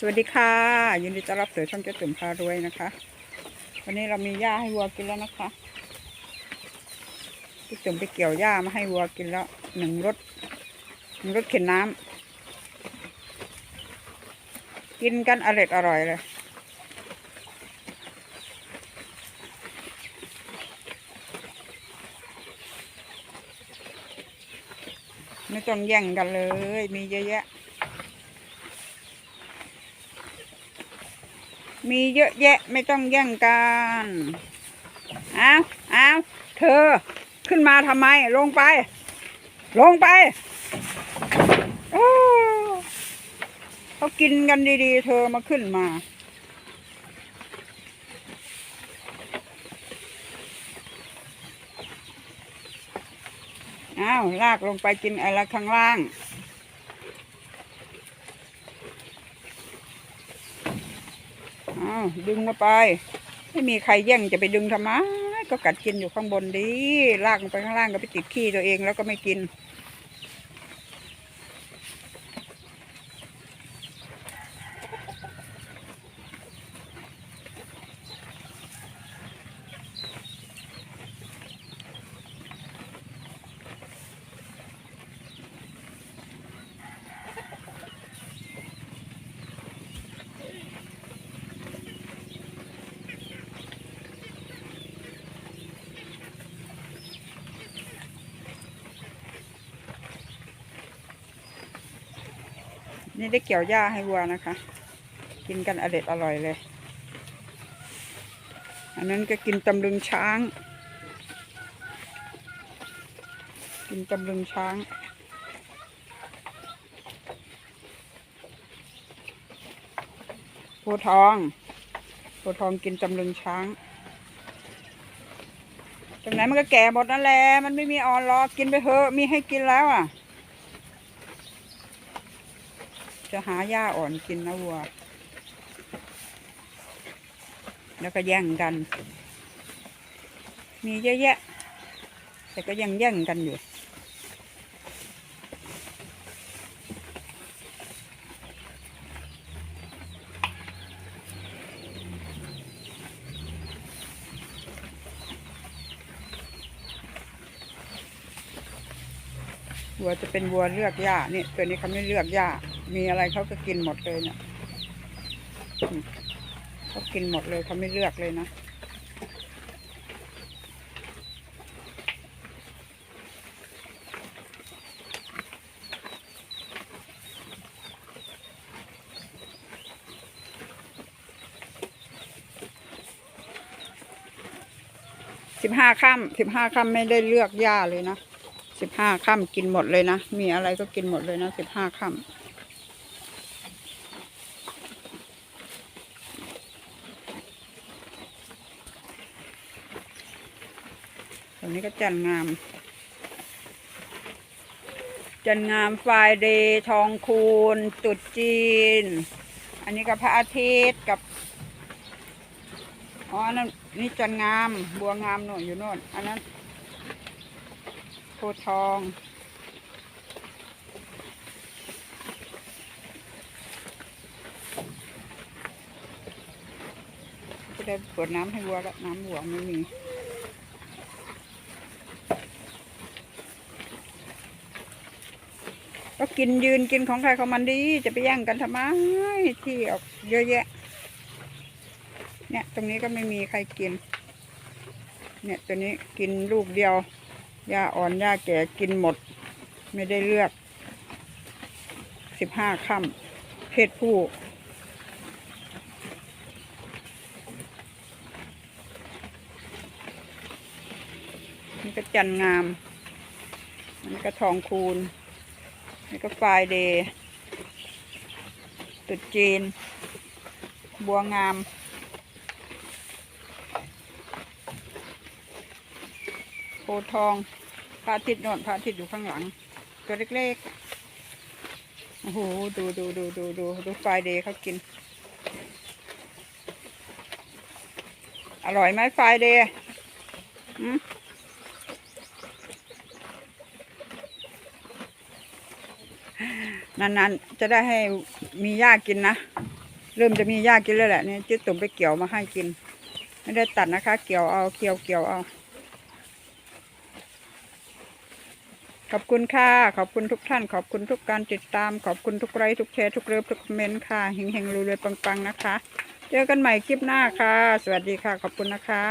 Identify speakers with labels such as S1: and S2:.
S1: สวัสดีค่ะยินดีต้อนรับสู่ช่องเจ้าตุ่มพารวยนะคะ วันนี้เรามีหญ้าให้วัวกินแล้วนะคะพี่ตุ่มไปเกี่ยวหญ้ามาให้วัวกินแล้วหนึ่งรถหนึ่งรถเข็นน้ำกินกันอร่อยอร่อยเลยไม่ต้องแย่งกันเลย มีเยอะแยะ มีเยอะแยะไม่ต้องแย่งกันเอาเอาเธอขึ้นมาทำไม ลงไป ลงไปเขากินกันดีๆ เธอมาขึ้นมา อ้าว ลากลงไปกินอะไรข้างล่าง อ้าวดึงมาไป ไม่มีใครแย่งจะไปดึงทำไมก็กัดกินอยู่ข้างบนดีลากลงไปข้างล่างก็ไปติดขี้ตัวเองแล้วก็ไม่กิน นี่ได้เกี่ยวหญ้าให้วัวนะคะ กินกันอเด็ดอร่อยเลย อันนั้นก็กินตำลึงช้าง กินตำลึงช้างโพทองโพทองกินตำลึงช้างตรงไหนมันก็แก่หมดนั่นแหละมันไม่มีอ่อนรอกกินไปเถอะมีให้กินแล้วอะ จะหาหญ้าอ่อนกินนะวัว แล้วก็แย่งกัน มีเยอะแยะ แต่ก็ยังแย่งกันอยู่วัวจะเป็นวัวเลือกหญ้านี่ตัวนี้เขาไม่เลือกหญ้า มีอะไรเขาก็กินหมดเลยเนี่ยเขากินหมดเลยเขาไม่เลือกเลยนะสิบห้าค่ำสิบห้าค่ำไม่ได้เลือกหญ้าเลยนะสิบห้าค่ำกินหมดเลยนะ มีอะไรก็กินหมดเลยนะสิบห้าค่ำ ตรงนี้ก็จันงาม จันงามไฟเดย์ทองคูณตุดจีน อันนี้ก็พระอาทิตย์กับอ๋อนนั้นนี่จันงามบัวงามโน่นอยู่โน่นอันนั้นโพทองจะได้ปิดน้ำให้วัวแล้วน้ำวัวไม่มี ก็กินยืนกินของใครของมันดี จะไปแย่งกันทำไมที่ออกเยอะแยะ เนี่ย ตรงนี้ก็ไม่มีใครกิน เนี่ยตัวนี้กินลูกเดียวหญ้าอ่อนหญ้าแก่กินหมด ไม่ได้เลือกสิบห้าค่ำเพศผู้นี่ก็จันงาม อันนี้ก็ทองคูณ นี่ก็ไฟเดย์ตุดจีน บัวงาม โพทองพระอาทิตย์นอนพระอาทิตย์อยู่ข้างหลัง ตัวเล็กๆ โอ้โห ดูดูดูดูดูดูไฟเดย์เขากิน อร่อยไหมไฟเดย์อืม นานๆ จะได้ให้มีหญ้ากินนะ เริ่มจะมีหญ้ากินแล้วแหละเนี่ยเจ๊ตุ่มไปเกี่ยวมาให้กิน ไม่ได้ตัดนะคะ เกี่ยวเอาเกี่ยวเกี่ยวเอาขอบคุณค่ะ ขอบคุณทุกท่าน ขอบคุณทุกการติดตาม ขอบคุณทุกไลค์ทุกแชร์ทุกเลิฟทุกคอมเมนต์ค่ะเฮงๆรวยๆปังๆนะคะ เจอกันใหม่คลิปหน้าค่ะ สวัสดีค่ะ ขอบคุณนะคะ